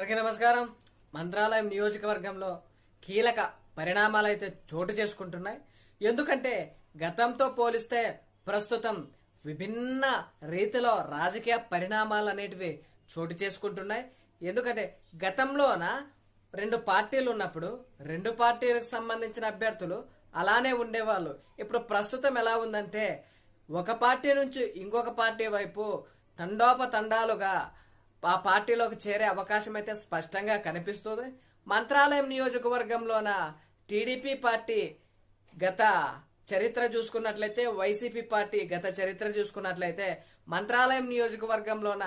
అందరికీ నమస్కారం. మంత్రాలయం నియోజకవర్గంలో కీలక పరిణామాలు అయితే చోటు చేసుకుంటున్నాయి. ఎందుకంటే గతంతో పోలిస్తే ప్రస్తుతం విభిన్న రీతిలో రాజకీయ పరిణామాలు అనేటివి చోటు చేసుకుంటున్నాయి. ఎందుకంటే గతంలోన రెండు పార్టీలు ఉన్నప్పుడు రెండు పార్టీలకు సంబంధించిన అభ్యర్థులు అలానే ఉండేవాళ్ళు. ఇప్పుడు ప్రస్తుతం ఎలా ఉందంటే ఒక పార్టీ నుంచి ఇంకొక పార్టీ వైపు తండోపతండాలుగా ఆ పార్టీలోకి చేరే అవకాశం అయితే స్పష్టంగా కనిపిస్తుంది. మంత్రాలయం నియోజకవర్గంలోన టీడీపీ పార్టీ గత చరిత్ర చూసుకున్నట్లయితే వైసీపీ పార్టీ గత చరిత్ర చూసుకున్నట్లయితే మంత్రాలయం నియోజకవర్గంలోన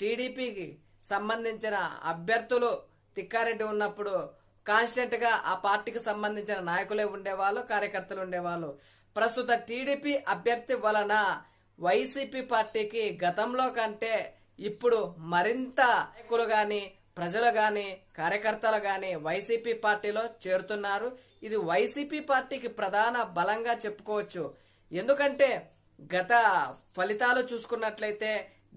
టీడీపీకి సంబంధించిన అభ్యర్థులు తిక్కారెడ్డి ఉన్నప్పుడు కాన్స్టెంట్గా ఆ పార్టీకి సంబంధించిన నాయకులే ఉండేవాళ్ళు కార్యకర్తలు ఉండేవాళ్ళు. ప్రస్తుత టీడీపీ అభ్యర్థి వలన వైసీపీ పార్టీకి గతంలో కంటే ఇప్పుడు మరింత నాయకులు గాని ప్రజలు గాని కార్యకర్తలు గాని వైసీపీ పార్టీలో చేరుతున్నారు. ఇది వైసీపీ పార్టీకి ప్రధాన బలంగా చెప్పుకోవచ్చు. ఎందుకంటే గత ఫలితాలు చూసుకున్నట్లయితే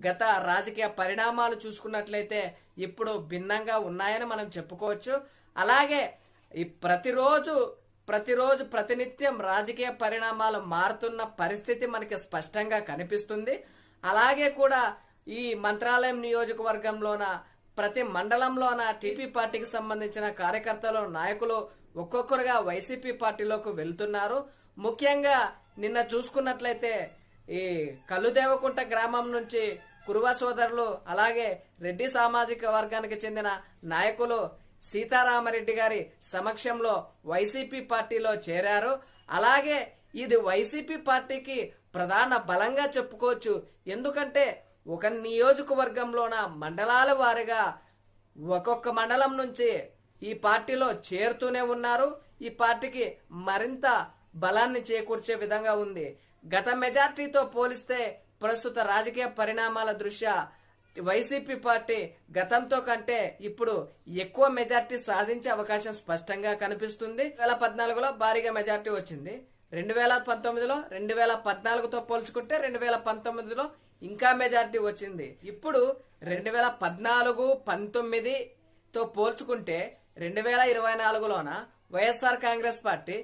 గత రాజకీయ పరిణామాలు చూసుకున్నట్లయితే ఇప్పుడు భిన్నంగా ఉన్నాయని మనం చెప్పుకోవచ్చు. అలాగే ఈ ప్రతిరోజు ప్రతిరోజు ప్రతినిత్యం రాజకీయ పరిణామాలు మారుతున్న పరిస్థితి మనకి స్పష్టంగా కనిపిస్తుంది. అలాగే కూడా ఈ మంత్రాలయం నియోజకవర్గంలోన ప్రతి మండలంలోన టీపీ పార్టీకి సంబంధించిన కార్యకర్తలు నాయకులు ఒక్కొక్కరుగా వైసీపీ పార్టీలోకి వెళ్తున్నారు. ముఖ్యంగా నిన్న చూసుకున్నట్లయితే ఈ కల్లుదేవకుంట గ్రామం నుంచి కురువ సోదరులు అలాగే రెడ్డి సామాజిక వర్గానికి చెందిన నాయకులు సీతారామరెడ్డి గారి సమక్షంలో వైసీపీ పార్టీలో చేరారు. అలాగే ఇది వైసీపీ పార్టీకి ప్రధాన బలంగా చెప్పుకోవచ్చు. ఎందుకంటే ఒక నియోజకవర్గంలోన మండలాల వారిగా ఒక్కొక్క మండలం నుంచి ఈ పార్టీలో చేరుతూనే ఉన్నారు. ఈ పార్టీకి మరింత బలాన్ని చేకూర్చే విధంగా ఉంది. గత మెజార్టీతో పోలిస్తే ప్రస్తుత రాజకీయ పరిణామాల దృష్ట్యా వైసీపీ పార్టీ గతంతో కంటే ఇప్పుడు ఎక్కువ మెజార్టీ సాధించే అవకాశం స్పష్టంగా కనిపిస్తుంది. వేల పద్నాలుగులో భారీగా మెజార్టీ వచ్చింది. రెండు వేల పంతొమ్మిదిలో రెండు వేల పద్నాలుగుతో పోల్చుకుంటే రెండు వేల పంతొమ్మిదిలో ఇంకా మెజారిటీ వచ్చింది. ఇప్పుడు రెండు వేల పద్నాలుగు పంతొమ్మిదితో పోల్చుకుంటే రెండు వేల ఇరవై నాలుగులోన వైఎస్ఆర్ కాంగ్రెస్ పార్టీ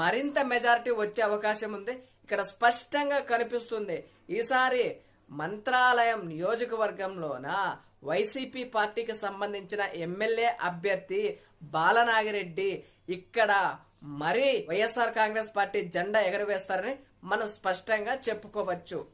మరింత మెజారిటీ వచ్చే అవకాశం ఉంది. ఇక్కడ స్పష్టంగా కనిపిస్తుంది ఈసారి మంత్రాలయం నియోజకవర్గంలోన వైసీపీ పార్టీకి సంబంధించిన ఎమ్మెల్యే అభ్యర్థి బాలనాగిరెడ్డి ఇక్కడ మరీ వైఎస్ఆర్ కాంగ్రెస్ పార్టీ జెండా ఎగరవేస్తారని మనం స్పష్టంగా చెప్పుకోవచ్చు.